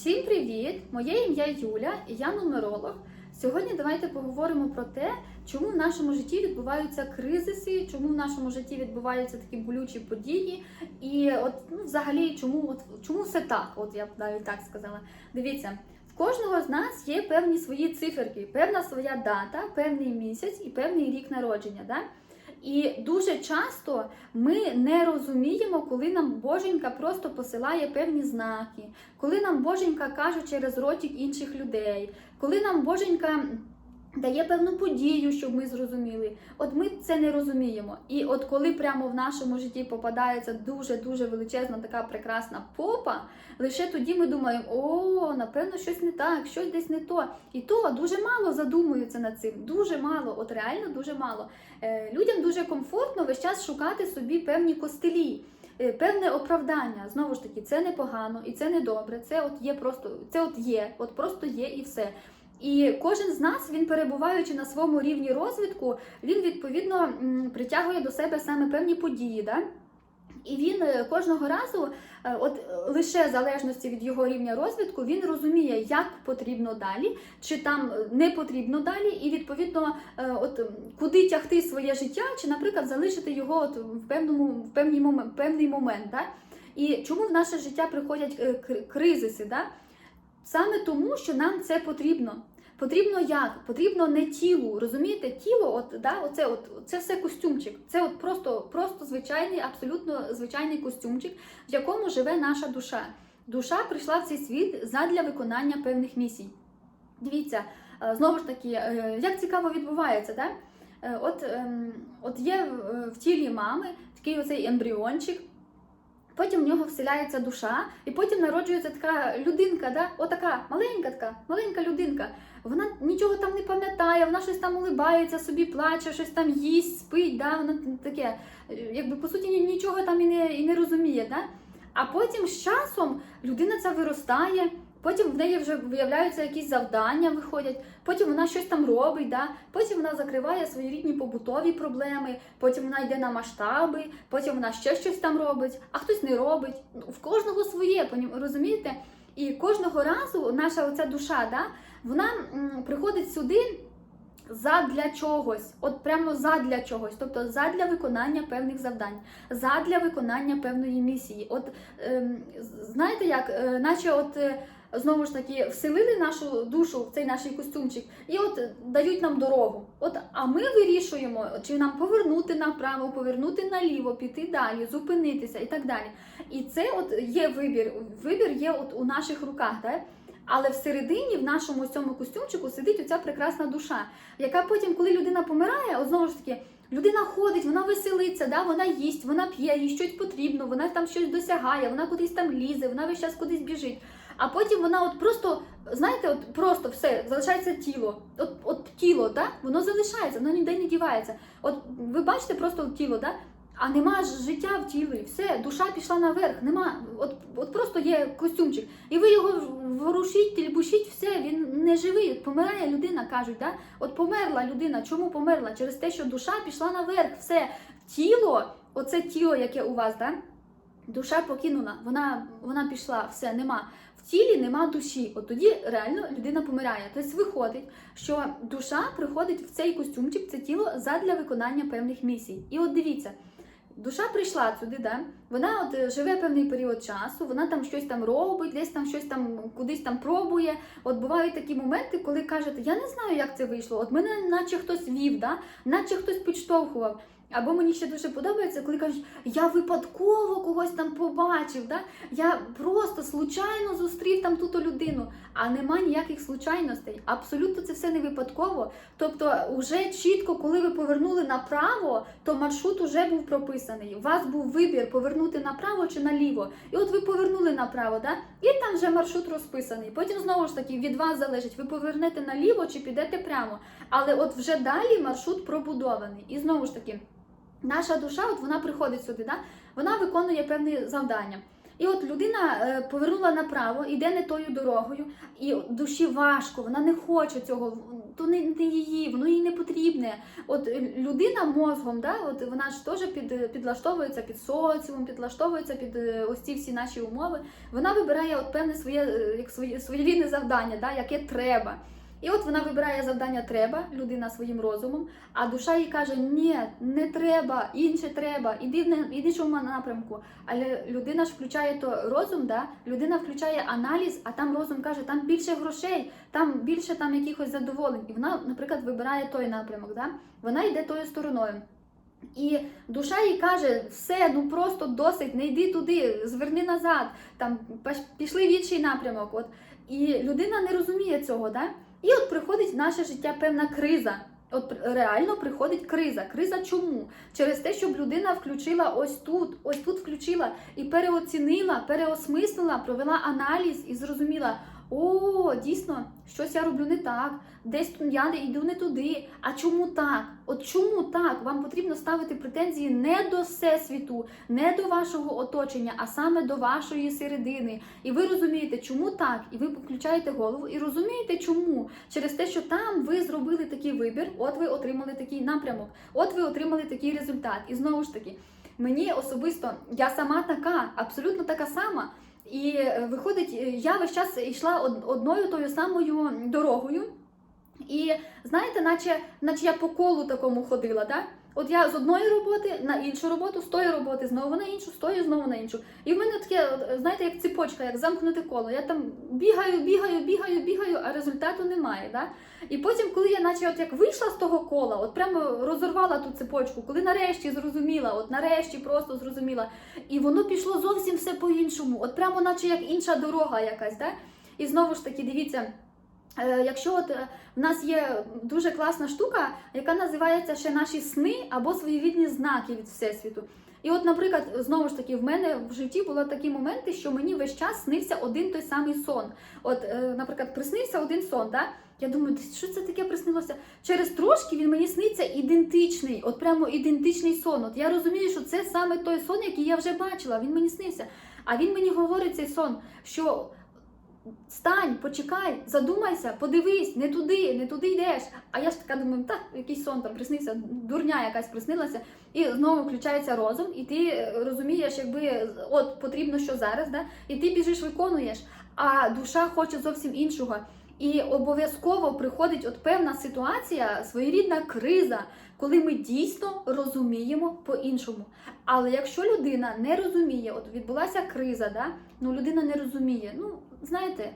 Всім привіт! Моє ім'я Юля і я нумеролог. Сьогодні давайте поговоримо про те, чому в нашому житті відбуваються кризиси, чому в нашому житті відбуваються такі болючі події, і от ну, взагалі, чому от чому все так? От я б навіть так сказала. Дивіться, в кожного з нас є певні свої циферки, певна своя дата, певний місяць і певний рік народження. Да? І дуже часто ми не розуміємо, коли нам Боженька просто посилає певні знаки, коли нам Боженька каже через ротик інших людей, коли нам Боженька дає певну подію, щоб ми зрозуміли. От ми це не розуміємо. І от коли прямо в нашому житті попадається дуже-дуже величезна така прекрасна попа, лише тоді ми думаємо, о, напевно, щось не так, щось десь не то. І то дуже мало задумуються над цим. Дуже мало, от реально дуже мало. Е, Людям дуже комфортно весь час шукати собі певні костелі. е, Певне оправдання, знову ж таки, це непогано і це не добре. Це от є просто, це от є, от просто є і все. І кожен з нас, він перебуваючи на своєму рівні розвитку, він відповідно притягує до себе саме певні події. Да? І він е, кожного разу, е, от е, лише в залежності від його рівня розвитку, він розуміє, як потрібно далі, чи там не потрібно далі, і відповідно, от куди тягти своє життя, чи, наприклад, залишити його от в певному в певний момент, певний момент. Да? І чому в наше життя приходять кризиси? Да? Саме тому, що нам це потрібно. Потрібно як? Потрібно не тілу. Розумієте, тіло, от да, оце, от це все костюмчик. Це от просто, просто звичайний, абсолютно звичайний костюмчик, в якому живе наша душа. Душа прийшла в цей світ задля виконання певних місій. Дивіться, е, знову ж таки, е, як цікаво відбувається, да? Е, От, ем, от є в- в тілі мами такий оцей ембріончик, Потім в нього вселяється душа, і потім народжується така людинка, да? отака маленька така, маленька людинка. Вона нічого там не пам'ятає, вона щось там улибається, собі плаче, щось там їсть, спить. Да? Вона таке, якби по суті нічого там і не, і не розуміє. Да? А потім з часом людина ця виростає. Потім в неї вже виявляються якісь завдання, виходять, потім вона щось там робить, да? потім вона закриває свої рідні побутові проблеми, потім вона йде на масштаби, потім вона ще щось там робить, а хтось не робить. Ну, В кожного своє, розумієте? І кожного разу наша оця душа, да, вона приходить сюди задля чогось, от прямо задля чогось, тобто задля виконання певних завдань, задля виконання певної місії. От ем, знаєте як, е, наче от. Знову ж таки, вселили нашу душу в цей наш костюмчик і от дають нам дорогу. От, а ми вирішуємо, чи нам повернути направо, повернути наліво, піти далі, зупинитися і так далі. І це от є вибір. Вибір є от у наших руках. Так? Але всередині, в нашому цьому костюмчику, сидить оця прекрасна душа, яка потім, коли людина помирає, от знову ж таки, людина ходить, вона веселиться, да? вона їсть, вона п'є, їй щось потрібно, вона там щось досягає, вона кудись там лізе, вона весь час кудись біжить. А потім вона от просто, знаєте, от просто все, залишається тіло. От, от тіло, да? воно залишається, воно ніде не дівається. От ви бачите просто тіло, да? а нема ж життя в тілі, все, душа пішла наверх, нема. От, от просто є костюмчик. І ви його ворушіть, тільбушіть, все, він не живий. Помирає людина, кажуть, да? от померла людина. Чому померла? Через те, що душа пішла наверх, все. Тіло, оце тіло, яке у вас, да? Душа покинула, вона, вона пішла, все, нема. В тілі нема душі. От тоді реально людина помирає. Тобто виходить, що душа приходить в цей костюмчик, це тіло задля виконання певних місій. І от дивіться. Душа прийшла сюди, да? вона от е, живе певний період часу, вона там щось там робить, десь там щось там кудись там пробує. От бувають такі моменти, коли кажете, я не знаю, як це вийшло. От мене наче хтось вів, да? наче хтось підштовхував. Або мені ще дуже подобається, коли кажуть, я випадково когось там побачив, да? я просто случайно зустрів там ту людину, а нема ніяких случайностей. Абсолютно це все не випадково. Тобто, вже чітко, коли ви повернули направо, то маршрут уже був прописаний. У вас був вибір повернути направо чи наліво. І от ви повернули направо, да? і там вже маршрут розписаний. Потім знову ж таки від вас залежить, ви повернете наліво чи підете прямо. Але от вже далі маршрут пробудований. І знову ж таки. Наша душа, от вона приходить сюди, да? вона виконує певні завдання. І от людина е, повернула направо, іде не тою дорогою, і душі важко, вона не хоче цього, то не, не її, воно їй не потрібне. От е, людина мозгом, да, от вона ж теж під, підлаштовується під соціум, підлаштовується під е, ось ці всі наші умови. Вона вибирає от певне своє як своє своєрідне завдання, да, яке треба. І от вона вибирає завдання треба, людина своїм розумом, а душа їй каже: ні, не треба, інше треба, іди в іншому напрямку. Але людина ж включає то розум, да? людина включає аналіз, а там розум каже, там більше грошей, там більше там якихось задоволень. І вона, наприклад, вибирає той напрямок, да? вона йде тою стороною. І душа їй каже, все, ну просто досить, не йди туди, зверни назад, там пішли в інший напрямок. От. І людина не розуміє цього, да? І от приходить в наше життя певна криза. От реально приходить криза. Криза чому? Через те, щоб людина включила ось тут, ось тут включила і переоцінила, переосмислила, провела аналіз і зрозуміла: о, дійсно, щось я роблю не так, десь я не йду не туди. А чому так? От чому так? Вам потрібно ставити претензії не до всесвіту, не до вашого оточення, а саме до вашої середини. І ви розумієте, чому так, і ви включаєте голову і розумієте, чому через те, що там ви зробили такий вибір, от ви отримали такий напрямок, от ви отримали такий результат. І знову ж таки, мені особисто я сама така, абсолютно така сама. І е, виходить, е, я весь час йшла одною тою самою дорогою. І знаєте, наче, наче я по колу такому ходила, так? От я з одної роботи на іншу роботу, з тої роботи знову на іншу, з тої знову на іншу. І в мене таке, знаєте, як цепочка, як замкнуте коло. Я там бігаю, бігаю, бігаю, бігаю, немає. Да? І потім, коли я наче от як вийшла з того кола, от прямо розорвала ту цепочку, коли нарешті зрозуміла, от нарешті просто зрозуміла, і воно пішло зовсім все по-іншому, от прямо наче як інша дорога якась. Да? І знову ж таки, дивіться. Е, Якщо от е, в нас є дуже класна штука, яка називається ще наші сни або своєрідні знаки від всесвіту. І от, наприклад, знову ж таки, в мене в житті були такі моменти, що мені весь час снився один той самий сон. От, е, наприклад, приснився один сон, да? Я думаю, що це таке приснилося? Через трошки він мені сниться ідентичний, от прямо ідентичний сон. От я розумію, що це саме той сон, який я вже бачила. Він мені снився. А він мені говорить цей сон, що Стань, почекай, задумайся, подивись, не туди, не туди йдеш. А я ж така думаю, так, якийсь сон там приснився, дурня якась приснилася, і знову включається розум, і ти е, розумієш, якби от потрібно що зараз, да? і ти біжиш, виконуєш, а душа хоче зовсім іншого. І обов'язково приходить от певна ситуація, своєрідна криза, коли ми дійсно розуміємо по-іншому. Але якщо людина не розуміє, от відбулася криза, да? ну людина не розуміє, ну знаєте,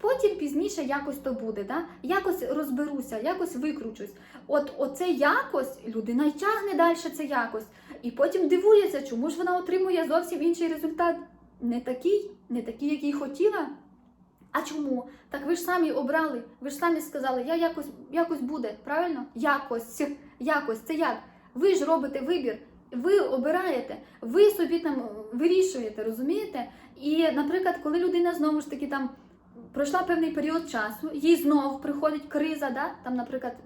потім пізніше якось то буде, да? якось розберуся, якось викручусь. От оце якось людина й тягне далі це якось, і потім дивується, чому ж вона отримує зовсім інший результат. Не такий, не такий, який хотіла. А чому? Так ви ж самі обрали, ви ж самі сказали, я якось, якось буде, правильно? Якось, якось, це як? Ви ж робите вибір, ви обираєте, ви собі там вирішуєте, розумієте? І, наприклад, коли людина знову ж таки там пройшла певний період часу, їй знов приходить криза, да? там, наприклад,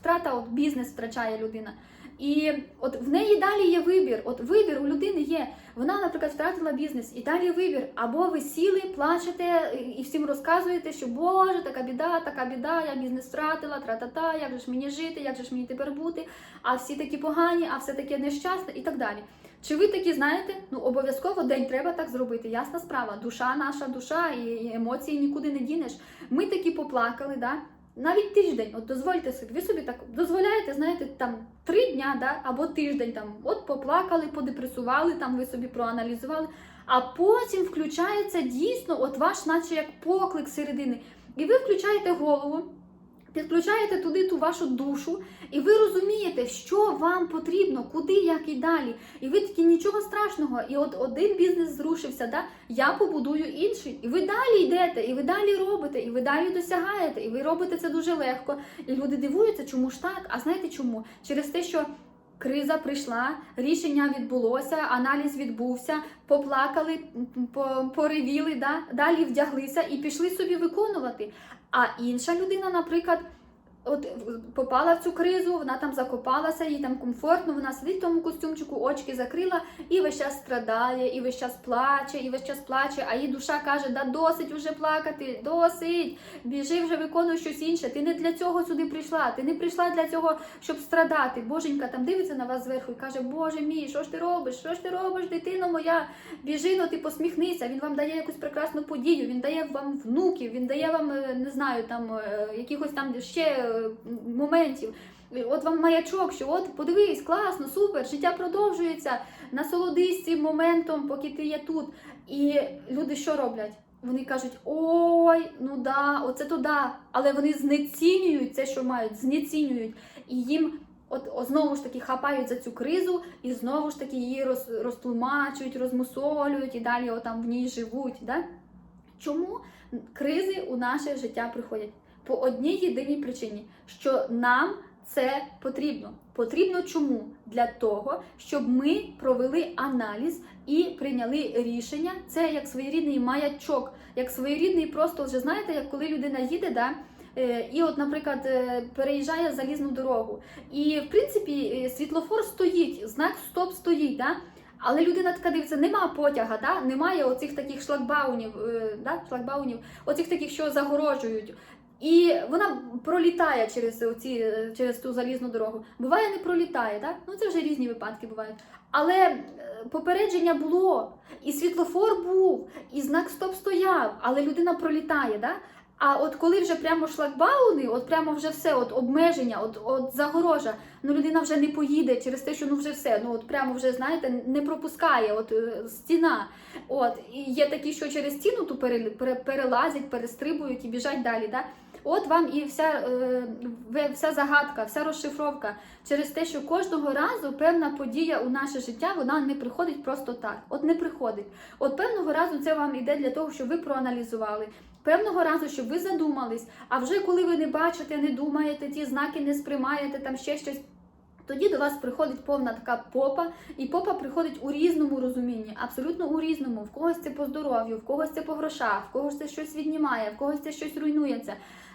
втрата, от бізнес втрачає людина. І от в неї далі є вибір. От вибір у людини є. Вона, наприклад, втратила бізнес, і далі вибір. Або ви сіли, плачете і всім розказуєте, що Боже, така біда, така біда, я бізнес втратила, тра-та-та, як же ж мені жити, як же ж мені тепер бути, а всі такі погані, а все таке нещасне і так далі. Чи ви такі знаєте? Ну обов'язково день треба так зробити. Ясна справа. Душа наша душа, і емоції нікуди не дінеш. Ми такі поплакали, да? Навіть тиждень, от дозвольте собі, ви собі так дозволяєте, знаєте, там три дня, да, або тиждень там, от поплакали, подепресували, там ви собі проаналізували, а потім включається дійсно, от ваш, наче як поклик середини, і ви включаєте голову. Підключаєте туди ту вашу душу, і ви розумієте, що вам потрібно, куди, як і далі. І ви такі нічого страшного. І от один бізнес зрушився, да? я побудую інший. І ви далі йдете, і ви далі робите, і ви далі досягаєте, і ви робите це дуже легко. І люди дивуються, чому ж так? А знаєте чому? Через те, що. Криза прийшла, рішення відбулося, аналіз відбувся, поплакали, по- поревіли, да? далі вдяглися і пішли собі виконувати. А інша людина, наприклад, от попала в цю кризу, вона там закопалася, їй там комфортно, вона сидить в тому костюмчику, очки закрила і весь час страдає, і весь час плаче, і весь час плаче, а її душа каже, да досить вже плакати, досить, біжи вже виконуй щось інше. Ти не для цього сюди прийшла, ти не прийшла для цього, щоб страдати. Боженька там дивиться на вас зверху і каже, Боже мій, що ж ти робиш? Що ж ти робиш, дитино моя? Біжи, ну ти посміхнися. Він вам дає якусь прекрасну подію, він дає вам внуків, він дає вам, е, не знаю, там е, якихось там ще моментів. От вам маячок, що от подивись, класно, супер, життя продовжується. Насолодись цим моментом, поки ти є тут. І люди що роблять? Вони кажуть, ой, ну да, оце то да. Але вони знецінюють це, що мають, знецінюють. І їм от, от знову ж таки хапають за цю кризу і знову ж таки її роз, розтлумачують, розмусолюють і далі отам в ній живуть. Да? Чому кризи у наше життя приходять? По одній єдиній причині, що нам це потрібно. Потрібно чому? Для того, щоб ми провели аналіз і прийняли рішення. Це як своєрідний маячок, як своєрідний просто вже знаєте, як коли людина їде, да, е, і, от, наприклад, е, переїжджає залізну дорогу. І в принципі е, світлофор стоїть, знак стоп стоїть. Да? Але людина така дивиться, нема потяга, да? немає оцих таких шлагбаунів, да? шлагбаунів, оцих таких, що загорожують. І вона пролітає через оці, е, через ту залізну дорогу. Буває, не пролітає, так? Ну це вже різні випадки бувають. Але е, попередження було, і світлофор був, і знак стоп стояв, але людина пролітає, да? А от коли вже прямо шлагбауни, от прямо вже все, от обмеження, от, от загорожа, ну людина вже не поїде через те, що ну вже все, ну от прямо вже знаєте, не пропускає, от е, стіна. От і є такі, що через стіну ту пере- пере- перелазять, перестрибують і біжать далі. Да? От вам і вся, е, вся загадка, вся розшифровка через те, що кожного разу певна подія у наше життя вона не приходить просто так. От не приходить. От певного разу це вам іде для того, щоб ви проаналізували. Певного разу, щоб ви задумались, а вже коли ви не бачите, не думаєте, ті знаки не сприймаєте, там ще щось. Тоді до вас приходить повна така попа, і попа приходить у різному розумінні, абсолютно у різному. В когось це по здоров'ю, в когось це по грошах, в когось це щось віднімає, в когось це щось руйнується.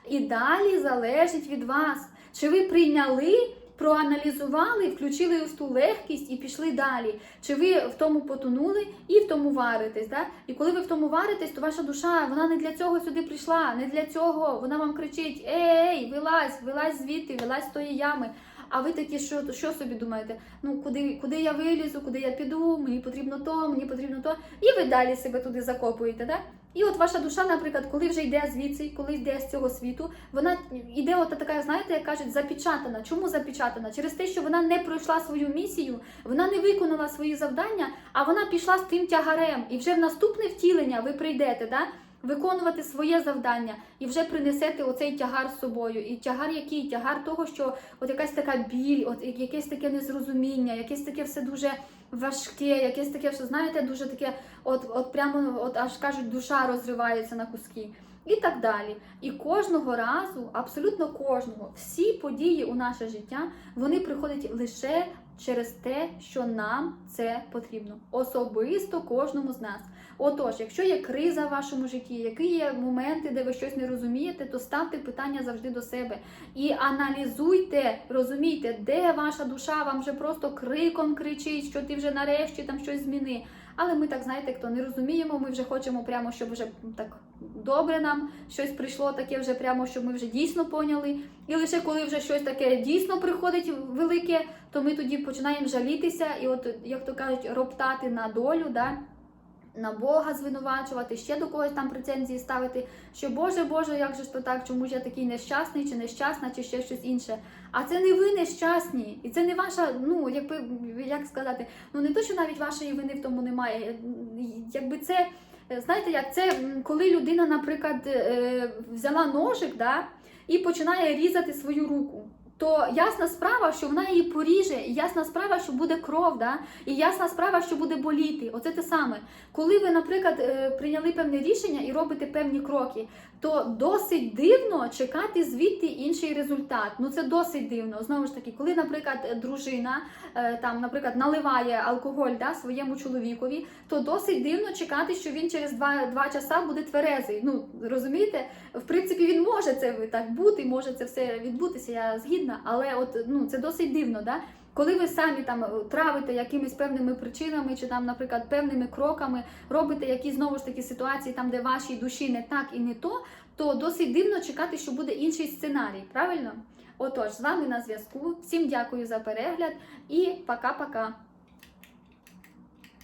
І далі залежить від вас, чи ви прийняли, проаналізували, включили ось ту легкість і пішли далі. Чи ви в тому потонули і в тому варитесь. Да? І коли ви в тому варитесь, то ваша душа вона не для цього сюди прийшла, не для цього. Вона вам кричить: Ей, вилазь, вилазь звідти, вилазь з тої ями. А ви такі, що, що собі думаєте? Ну куди, куди я вилізу, куди я піду, мені потрібно то, мені потрібно то. І ви далі себе туди закопуєте. Да? І от ваша душа, наприклад, коли вже йде звідси, коли йде з цього світу, вона йде от така, знаєте, як кажуть, запечатана. Чому запечатана? Через те, що вона не пройшла свою місію, вона не виконала свої завдання, а вона пішла з тим тягарем. І вже в наступне втілення ви прийдете, да? Виконувати своє завдання і вже принесете оцей тягар з собою. І тягар який? Тягар того, що от якась така біль, от якесь таке незрозуміння, якесь таке все дуже важке, якесь таке все, знаєте, дуже таке, от, от прямо, от аж кажуть, душа розривається на куски. І так далі. І кожного разу, абсолютно кожного, всі події у наше життя вони приходять лише через те, що нам це потрібно. Особисто кожному з нас. Отож, якщо є криза в вашому житті, які є моменти, де ви щось не розумієте, то ставте питання завжди до себе і аналізуйте, розумійте, де ваша душа вам вже просто криком кричить, що ти вже нарешті там щось зміни. Але ми так знаєте, хто не розуміємо, ми вже хочемо прямо, щоб вже так добре нам щось прийшло, таке вже прямо, щоб ми вже дійсно поняли. І лише коли вже щось таке дійсно приходить велике, то ми тоді починаємо жалітися і, от як то кажуть, роптати на долю. Да? На Бога звинувачувати, ще до когось там претензії ставити, що Боже, Боже, як же ж то так, чому ж я такий нещасний, чи нещасна, чи ще щось інше. А це не ви нещасні, і це не ваша, ну якби як сказати, ну не то, що навіть вашої вини в тому немає. Якби це, знаєте, як це коли людина, наприклад, е, взяла ножик, да, і починає різати свою руку. То ясна справа, що вона її поріже, і ясна справа, що буде кров, да? і ясна справа, що буде боліти. Оце те саме. Коли ви, наприклад, е, прийняли певне рішення і робите певні кроки, то досить дивно чекати звідти інший результат. Ну це досить дивно. Знову ж таки, коли, наприклад, дружина е, там, наприклад, наливає алкоголь да, своєму чоловікові, то досить дивно чекати, що він через два, два часа буде тверезий. Ну розумієте, в принципі, він може це так бути, може це все відбутися. Я згідна, але от ну це досить дивно, да. Коли ви самі там травите якимись певними причинами, чи там, наприклад, певними кроками робите якісь знову ж таки ситуації, там де вашій душі не так і не то, то досить дивно чекати, що буде інший сценарій. Правильно? Отож, з вами на зв'язку. Всім дякую за перегляд і пока-пока.